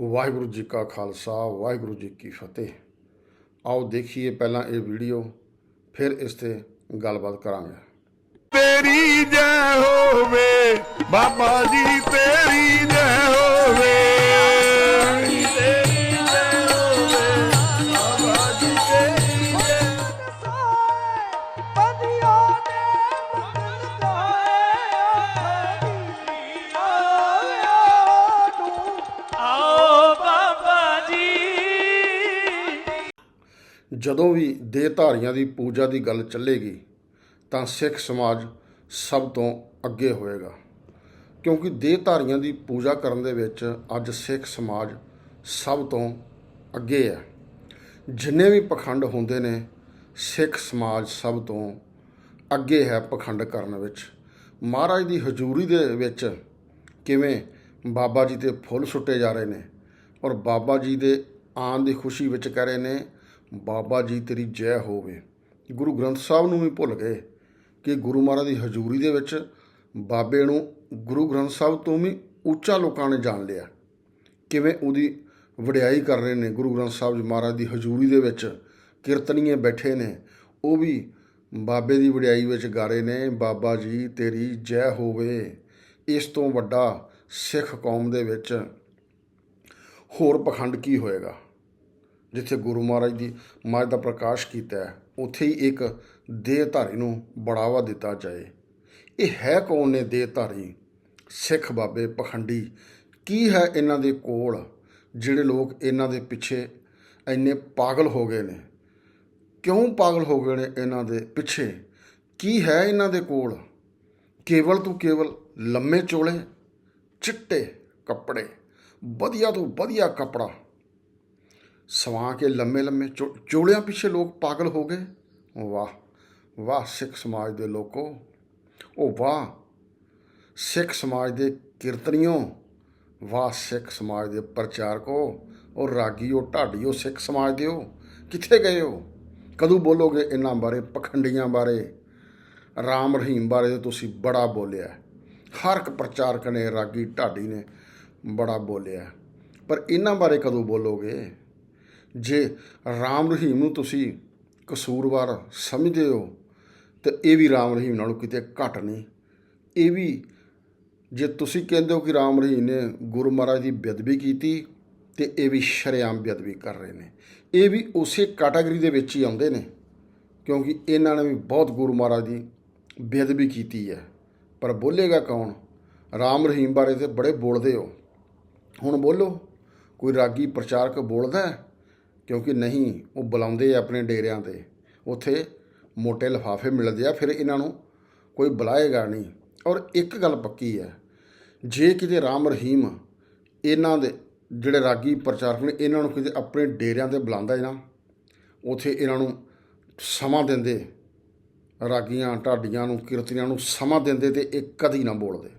ਵਾਹਿਗੁਰੂ ਜੀ ਕਾ ਖਾਲਸਾ, ਵਾਹਿਗੁਰੂ ਜੀ ਕੀ ਫਤਿਹ। ਆਓ ਦੇਖੀਏ ਪਹਿਲਾਂ ਇਹ ਵੀਡੀਓ, ਫਿਰ ਇਸ ਤੇ ਗੱਲਬਾਤ ਕਰਾਂਗੇ। ਤੇਰੀ ਜੈ ਹੋਵੇ, ਬਾਬਾ ਜੀ ਤੇਰੀ ਜਦੋਂ ਵੀ ਦੇਹਧਾਰੀਆਂ ਦੀ ਪੂਜਾ ਦੀ ਗੱਲ ਚੱਲੇਗੀ, ਤਾਂ ਸਿੱਖ ਸਮਾਜ ਸਭ ਤੋਂ ਅੱਗੇ ਹੋਏਗਾ। ਕਿਉਂਕਿ ਦੇਹਧਾਰੀਆਂ ਦੀ ਪੂਜਾ ਕਰਨ ਦੇ ਵਿੱਚ ਅੱਜ ਸਿੱਖ ਸਮਾਜ ਸਭ ਤੋਂ ਅੱਗੇ ਹੈ। ਜਿੰਨੇ ਵੀ ਪਖੰਡ ਹੁੰਦੇ ਨੇ, ਸਿੱਖ ਸਮਾਜ ਸਭ ਤੋਂ ਅੱਗੇ ਹੈ ਪਖੰਡ ਕਰਨ ਵਿੱਚ। ਮਹਾਰਾਜ ਦੀ ਹਜ਼ੂਰੀ ਦੇ ਵਿੱਚ ਕਿਵੇਂ ਬਾਬਾ ਜੀ ਤੇ ਫੁੱਲ ਸੁੱਟੇ ਜਾ ਰਹੇ ਨੇ ਔਰ ਬਾਬਾ ਜੀ ਦੇ ਆਉਣ ਦੀ ਖੁਸ਼ੀ ਵਿੱਚ ਕਹਿ ਰਹੇ ਨੇ ਬਾਬਾ ਜੀ ਤੇਰੀ ਜੈ ਹੋਵੇ। ਗੁਰੂ ਗ੍ਰੰਥ ਸਾਹਿਬ ਨੂੰ ਵੀ ਭੁੱਲ ਗਏ ਕਿ ਗੁਰੂ ਮਹਾਰਾਜ ਦੀ ਹਜ਼ੂਰੀ ਦੇ ਵਿੱਚ ਬਾਬੇ ਨੂੰ ਗੁਰੂ ਗ੍ਰੰਥ ਸਾਹਿਬ ਤੋਂ ਵੀ ਉੱਚਾ ਲੋਕਾਂ ਨੇ ਜਾਣ ਲਿਆ। ਕਿਵੇਂ ਉਹਦੀ ਵਡਿਆਈ ਕਰ ਰਹੇ ਨੇ ਗੁਰੂ ਗ੍ਰੰਥ ਸਾਹਿਬ ਜੀ ਮਹਾਰਾਜ ਦੀ ਹਜ਼ੂਰੀ ਦੇ ਵਿੱਚ, ਕੀਰਤਨੀਏ ਬੈਠੇ ਨੇ, ਉਹ ਵੀ ਬਾਬੇ ਦੀ ਵਡਿਆਈ ਵਿੱਚ ਗਾ ਰਹੇ ਨੇ, ਬਾਬਾ ਜੀ ਤੇਰੀ ਜੈ ਹੋਵੇ। ਇਸ ਤੋਂ ਵੱਡਾ ਸਿੱਖ ਕੌਮ ਦੇ ਵਿੱਚ ਹੋਰ ਪਖੰਡ ਕੀ ਹੋਏਗਾ? ਜਿੱਥੇ ਗੁਰੂ ਮਹਾਰਾਜ ਦੀ ਮਾਜ ਦਾ ਪ੍ਰਕਾਸ਼ ਕੀਤਾ ਹੈ, ਉੱਥੇ ਹੀ ਇੱਕ ਦੇਹਧਾਰੀ ਨੂੰ ਬੜਾਵਾ ਦਿੱਤਾ ਜਾਏ। ਇਹ ਹੈ ਕੌਣ ਨੇ ਦੇਹਧਾਰੀ? ਸਿੱਖ ਬਾਬੇ ਪਖੰਡੀ, ਕੀ ਹੈ ਇਹਨਾਂ ਦੇ ਕੋਲ ਜਿਹੜੇ ਲੋਕ ਇਹਨਾਂ ਦੇ ਪਿੱਛੇ ਇੰਨੇ ਪਾਗਲ ਹੋ ਗਏ ਨੇ? ਕਿਉਂ ਪਾਗਲ ਹੋ ਗਏ ਨੇ ਇਹਨਾਂ ਦੇ ਪਿੱਛੇ? ਕੀ ਹੈ ਇਹਨਾਂ ਦੇ ਕੋਲ? ਕੇਵਲ ਤੋਂ ਕੇਵਲ ਲੰਮੇ ਚੋਲੇ, ਚਿੱਟੇ ਕੱਪੜੇ, ਵਧੀਆ ਤੋਂ ਵਧੀਆ ਕੱਪੜਾ। ਸਵਾ ਕੇ ਲੰਮੇ ਲੰਮੇ ਚੋ- ਚੋਲਿਆਂ ਪਿੱਛੇ ਲੋਕ ਪਾਗਲ ਹੋ ਗਏ। ਵਾਹ ਵਾਹ, ਸਿੱਖ ਸਮਾਜ ਦੇ ਲੋਕੋ। ਉਹ ਵਾਹ, ਸਿੱਖ ਸਮਾਜ ਦੇ ਕੀਰਤਨੀਓ। ਵਾਹ, ਸਿੱਖ ਸਮਾਜ ਦੇ ਪ੍ਰਚਾਰਕੋ। ਉਹ ਰਾਗੀਓ, ਢਾਡੀਓ ਸਿੱਖ ਸਮਾਜ ਦਿਓ। ਕਿੱਥੇ ਗਏ ਹੋ ਕਦੋਂ ਬੋਲੋਗੇ ਇਹਨਾਂ ਬਾਰੇ, ਪਖੰਡੀਆਂ ਬਾਰੇ? ਰਾਮ ਰਹੀਮ ਬਾਰੇ ਤੁਸੀਂ ਬੜਾ ਬੋਲਿਆ। ਹਰ ਇੱਕ ਪ੍ਰਚਾਰਕ ਨੇ, ਰਾਗੀ, ਢਾਡੀ ਨੇ ਬੜਾ ਬੋਲਿਆ। ਪਰ ਇਹਨਾਂ ਬਾਰੇ ਕਦੋਂ ਬੋਲੋਗੇ? ਜੇ ਰਾਮ ਰਹੀਮ ਨੂੰ ਤੁਸੀਂ ਕਸੂਰਵਾਰ ਸਮਝਦੇ ਹੋ, ਤਾਂ ਇਹ ਵੀ ਰਾਮ ਰਹੀਮ ਨਾਲੋਂ ਕਿਤੇ ਘੱਟ ਨਹੀਂ। ਇਹ ਵੀ ਜੇ ਤੁਸੀਂ ਕਹਿੰਦੇ ਹੋ ਕਿ ਰਾਮ ਰਹੀਮ ਨੇ ਗੁਰੂ ਮਹਾਰਾਜ ਦੀ ਬੇਅਦਬੀ ਕੀਤੀ, ਤੇ ਇਹ ਵੀ ਸ਼ਰੇਆਮ ਬੇਅਦਬੀ ਕਰ ਰਹੇ ਨੇ। ਇਹ ਵੀ ਉਸੇ ਕੈਟਾਗਰੀ ਦੇ ਵਿੱਚ ਹੀ ਆਉਂਦੇ ਨੇ, ਕਿਉਂਕਿ ਇਹਨਾਂ ਨੇ ਵੀ ਬਹੁਤ ਗੁਰੂ ਮਹਾਰਾਜ ਦੀ ਬੇਅਦਬੀ ਕੀਤੀ ਹੈ। ਪਰ ਬੋਲੇਗਾ ਕੌਣ? ਰਾਮ ਰਹੀਮ ਬਾਰੇ ਤੇ ਬੜੇ ਬੋਲਦੇ ਹੋ। ਹੁਣ ਬੋਲੋ, ਕੋਈ ਰਾਗੀ ਪ੍ਰਚਾਰਕ ਬੋਲਦਾ ਹੈ? ਕਿਉਂਕਿ ਨਹੀਂ, ਉਹ ਬੁਲਾਉਂਦੇ ਆ ਆਪਣੇ ਡੇਰਿਆਂ ਤੇ। ਉੱਥੇ ਮੋٹے ਲਿਫਾਫੇ ਮਿਲਦੇ ਆ, ਫਿਰ ਇਹਨਾਂ ਨੂੰ ਕੋਈ ਬੁਲਾਏਗਾ ਨਹੀਂ। ਔਰ ਇੱਕ ਗੱਲ ਪੱਕੀ ਹੈ, ਜੇ ਕਿਤੇ ਰਾਮ ਰਹੀਮ ਇਹਨਾਂ ਦੇ ਜਿਹੜੇ ਰਾਗੀ ਪ੍ਰਚਾਰਕ ਨੇ, ਇਹਨਾਂ ਨੂੰ ਕਿਤੇ ਆਪਣੇ ਡੇਰਿਆਂ ਤੇ ਬੁਲਾਉਂਦਾ ਹੈ ਨਾ, ਉਥੇ ਇਹਨਾਂ ਨੂੰ ਸਮਾਂ ਦਿੰਦੇ, ਰਾਗੀਆਂ, ਢਾਡੀਆਂ ਨੂੰ, ਕੀਰਤਨੀਆਂ ਨੂੰ ਸਮਾਂ ਦਿੰਦੇ ਤੇ ਇਹ ਕਦੀ ਨਾ ਬੋਲਦੇ।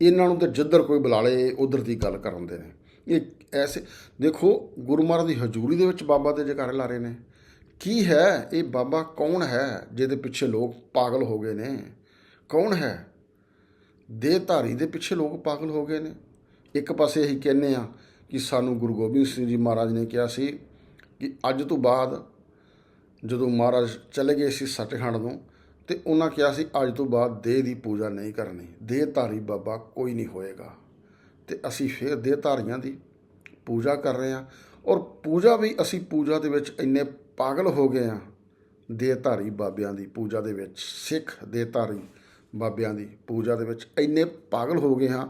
ਇਹਨਾਂ ਨੂੰ ਤੇ ਜਿੱਧਰ ਕੋਈ ਬੁਲਾ ਲੇ, ਉਧਰ ਦੀ ਗੱਲ ਕਰਨ ਦੇ ਨੇ। ਇਹ ਐਸੇ, ਦੇਖੋ ਗੁਰੂ ਮਹਾਰਾਜ ਦੀ ਹਜ਼ੂਰੀ ਦੇ ਵਿੱਚ ਬਾਬਾ ਦੇ ਜਕਾਰੇ ਲਾ ਰਹੇ ਨੇ। ਕੀ ਹੈ ਇਹ ਬਾਬਾ ਕੌਣ ਹੈ ਜਿਹਦੇ ਪਿੱਛੇ ਲੋਕ ਪਾਗਲ ਹੋ ਗਏ ਨੇ? ਕੌਣ ਹੈ? ਦੇਹਧਾਰੀ ਦੇ ਪਿੱਛੇ ਲੋਕ ਪਾਗਲ ਹੋ ਗਏ ਨੇ। ਇੱਕ ਪਾਸੇ ਅਸੀਂ ਕਹਿੰਦੇ ਆ ਕਿ ਸਾਨੂੰ ਗੁਰੂ ਗੋਬਿੰਦ ਸਿੰਘ ਜੀ ਮਹਾਰਾਜ ਨੇ ਕਿਹਾ ਸੀ ਕਿ ਅੱਜ ਤੋਂ ਬਾਅਦ ਜਦੋਂ ਮਹਾਰਾਜ ਚਲੇ ਗਏ ਸੀ ਸੱਚਖੰਡ ਤੋਂ ਤੇ ਉਹਨਾਂ ਕਿਹਾ ਸੀ ਅੱਜ ਤੋਂ ਬਾਅਦ ਦੇਹ ਦੀ ਪੂਜਾ ਨਹੀਂ ਕਰਨੀ। ਦੇਹਧਾਰੀ ਬਾਬਾ ਕੋਈ ਨਹੀਂ ਹੋਏਗਾ। ਤੇ ਅਸੀਂ ਫਿਰ ਦੇਹਧਾਰੀਆਂ ਦੀ ਪੂਜਾ ਕਰ ਰਹੇ ਹਾਂ। ਔਰ ਪੂਜਾ ਵੀ ਅਸੀਂ ਪੂਜਾ ਦੇ ਵਿੱਚ ਇੰਨੇ ਪਾਗਲ ਹੋ ਗਏ ਹਾਂ। ਦੇਹਧਾਰੀ ਬਾਬਿਆਂ ਦੀ ਪੂਜਾ ਦੇ ਵਿੱਚ, ਸਿੱਖ ਦੇਹਧਾਰੀ ਬਾਬਿਆਂ ਦੀ ਪੂਜਾ ਦੇ ਵਿੱਚ ਇੰਨੇ ਪਾਗਲ ਹੋ ਗਏ ਹਾਂ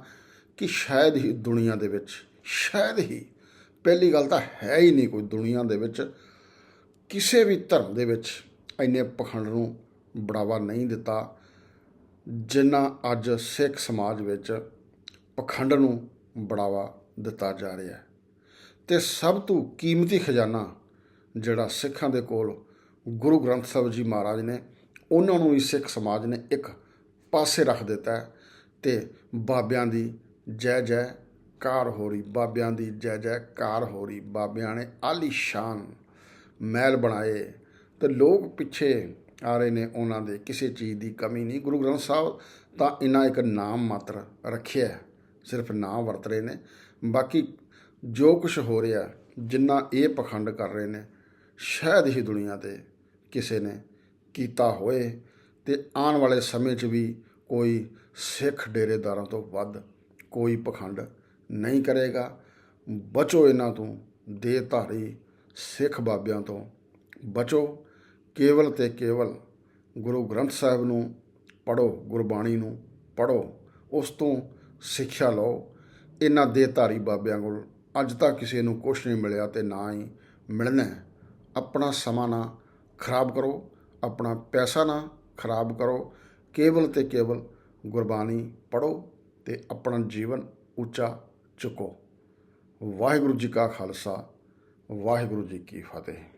ਕਿ ਸ਼ਾਇਦ ਹੀ ਦੁਨੀਆ ਦੇ ਵਿੱਚ, ਸ਼ਾਇਦ ਹੀ, ਪਹਿਲੀ ਗੱਲ ਤਾਂ ਹੈ ਹੀ ਨਹੀਂ ਕੋਈ ਦੁਨੀਆ ਦੇ ਵਿੱਚ, ਕਿਸੇ ਵੀ ਧਰਮ ਦੇ ਵਿੱਚ ਇੰਨੇ ਪਖੰਡ ਨੂੰ ਬੜਾਵਾ ਨਹੀਂ ਦਿੱਤਾ ਜਿੰਨਾ ਅੱਜ ਸਿੱਖ ਸਮਾਜ ਵਿੱਚ ਪਖੰਡ ਨੂੰ ਬੜਾਵਾ ਦਿੱਤਾ ਜਾ ਰਿਹਾ ਹੈ। ਤੇ ਸਭ ਤੋਂ ਕੀਮਤੀ ਖਜ਼ਾਨਾ ਜਿਹੜਾ ਸਿੱਖਾਂ ਦੇ ਕੋਲ ਗੁਰੂ ਗ੍ਰੰਥ ਸਾਹਿਬ ਜੀ ਮਹਾਰਾਜ ਨੇ, ਉਹਨਾਂ ਨੂੰ ਵੀ ਸਿੱਖ ਸਮਾਜ ਨੇ ਇੱਕ ਪਾਸੇ ਰੱਖ ਦਿੱਤਾ ਹੈ ਤੇ ਬਾਬਿਆਂ ਦੀ ਜੈ ਜੈ ਕਾਰ ਹੋ ਰਹੀ, ਬਾਬਿਆਂ ਦੀ ਜੈ ਜੈ ਕਾਰ ਹੋ ਰਹੀ, ਬਾਬਿਆਂ ਨੇ ਆਲੀਸ਼ਾਨ ਮਹਿਲ ਬਣਾਏ। ਤੇ ਲੋਕ ਪਿੱਛੇ ਆ ਰਹੇ ਨੇ ਉਹਨਾਂ ਦੇ, ਕਿਸੇ ਚੀਜ਼ ਦੀ ਕਮੀ ਨਹੀਂ। ਗੁਰੂ ਗ੍ਰੰਥ ਸਾਹਿਬ ਤਾਂ ਇਹਨਾਂ ਇੱਕ ਨਾਮ ਮਾਤਰ ਰੱਖਿਆ ਸਿਰਫ ਨਾਮ ਵਰਤ ਰਹੇ ਨੇ। ਬਾਕੀ ਜੋ ਕੁਝ ਹੋ ਰਿਹਾ, ਜਿੰਨਾ ਇਹ ਪਖੰਡ ਕਰ ਰਹੇ ਨੇ, ਸ਼ਾਇਦ ਹੀ ਦੁਨੀਆ ਤੇ ਕਿਸੇ ਨੇ ਕੀਤਾ ਹੋਏ ਤੇ ਆਉਣ ਵਾਲੇ ਸਮੇਂ 'ਚ ਵੀ ਕੋਈ ਸਿੱਖ ਡੇਰੇਦਾਰਾਂ ਤੋਂ ਵੱਧ ਕੋਈ ਪਖੰਡ ਨਹੀਂ ਕਰੇਗਾ। ਬਚੋ ਇਹਨਾਂ ਤੋਂ ਦੇ ਧਾਰੀ ਸਿੱਖ ਬਾਬਿਆਂ ਤੋਂ ਬਚੋ। ਕੇਵਲ ਤੇ ਕੇਵਲ ਗੁਰੂ ਗ੍ਰੰਥ ਸਾਹਿਬ ਨੂੰ ਪੜੋ ਗੁਰਬਾਣੀ ਨੂੰ ਪੜੋ ਉਸ ਤੋਂ ਸਿੱਖਿਆ ਲਓ। ਇਹਨਾਂ ਦੇਹਧਾਰੀ ਬਾਬਿਆਂ ਕੋਲ ਅੱਜ ਤੱਕ ਕਿਸੇ ਨੂੰ ਕੁਛ ਨਹੀਂ ਮਿਲਿਆ ਤੇ ਨਾ ਹੀ ਮਿਲਣਾ ਆਪਣਾ ਸਮਾਂ ਨਾ ਖਰਾਬ ਕਰੋ, ਆਪਣਾ ਪੈਸਾ ਨਾ ਖਰਾਬ ਕਰੋ। ਕੇਵਲ ਤੇ ਕੇਵਲ ਗੁਰਬਾਣੀ ਪੜੋ ਤੇ ਆਪਣਾ ਜੀਵਨ ਉੱਚਾ ਚੁੱਕੋ। ਵਾਹਿਗੁਰੂ ਜੀ ਕਾ ਖਾਲਸਾ, ਵਾਹਿਗੁਰੂ ਜੀ ਕੀ ਫਤਿਹ।